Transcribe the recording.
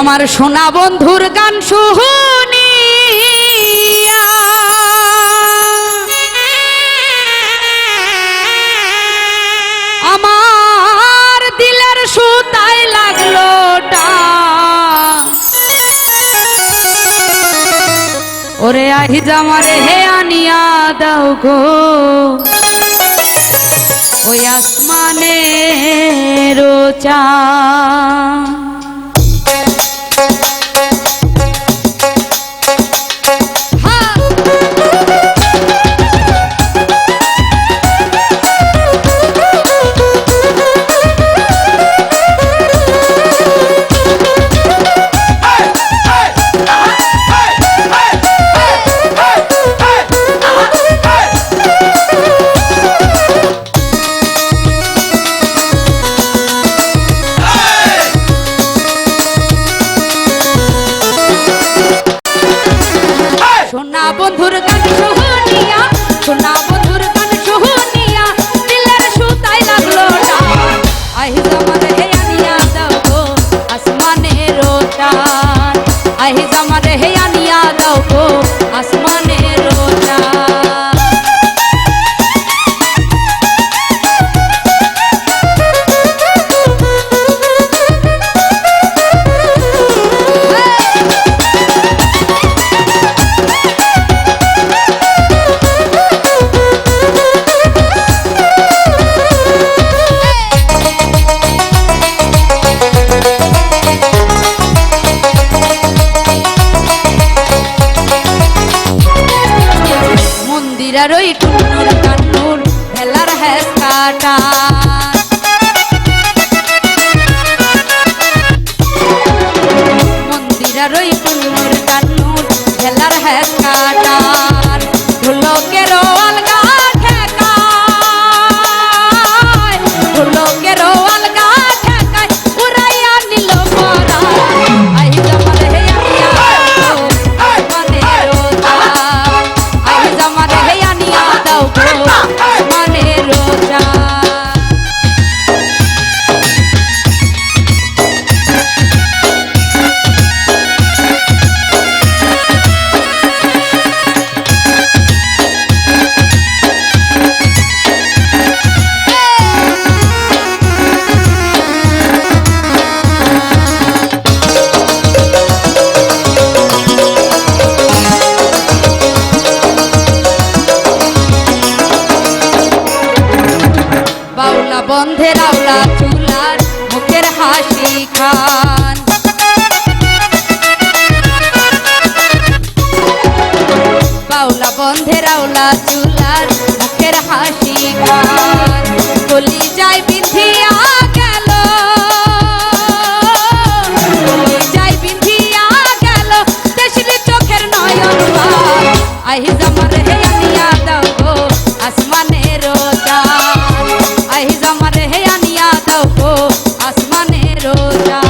আমার সোনা বন্ধুর গান শুনি। আমার দিলের সুতাই লাগল। ওরে আহি জামারে হে আনিয়া দাও গো। ওই আসমানে রোচা has kata গন্ধে আওলা চুলার মুখের হাসি খান। বাউলা বন্ধের আওলা চুলার মুখের হাসি খান। গলি যায় বিন্ধিয়া Yeah.